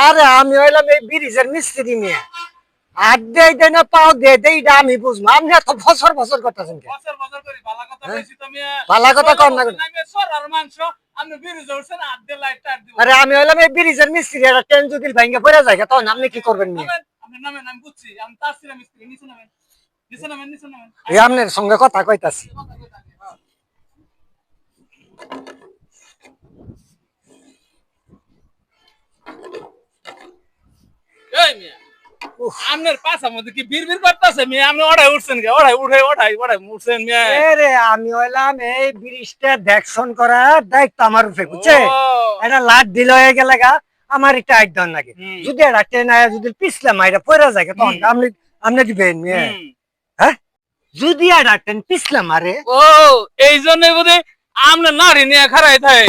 আরে আমি হইলাম এই ব্রিজের মিস্ত্রি নিয়ে হাত দেয় দেয় না পাও দেয় দেয় এটা আমি বুঝব। আপনি এত বছর বছর করতেছেন কে ভালা কথা না আরে আমি হইলাম এই ব্রিজের মিস্ত্রি একটা ট্রেন যদি ভেঙে পড়ে যায় তখন আপনি কি করবেন আপনার সঙ্গে কথা কইতাছি। আপনার পাশার মধ্যে কি বীর বীর করতেছে মেয়ে? আপনি ওড়াই উঠছেন কে? ওড়াই উঠে ওড়াই ওড়াই উঠছেন মেয়ে। আমি হইলাম এই ব্রিজটা দেখশন করা দায়িত্ব আমার উপরে বুঝছে? এটা লাট দিল হয়ে গেলে গা আমার এটা একদম লাগে। যদি এটা আয়া যদি পিছলে মাইরা পড়ে যায় তখন। আপনি আপনি দিবেন মেয়ে। হ্যাঁ? যদি এটা ট্রেন পিছলে মারে। ও এই জন্য বোধ আপনার নারী নিয়ে খারাই থাকে।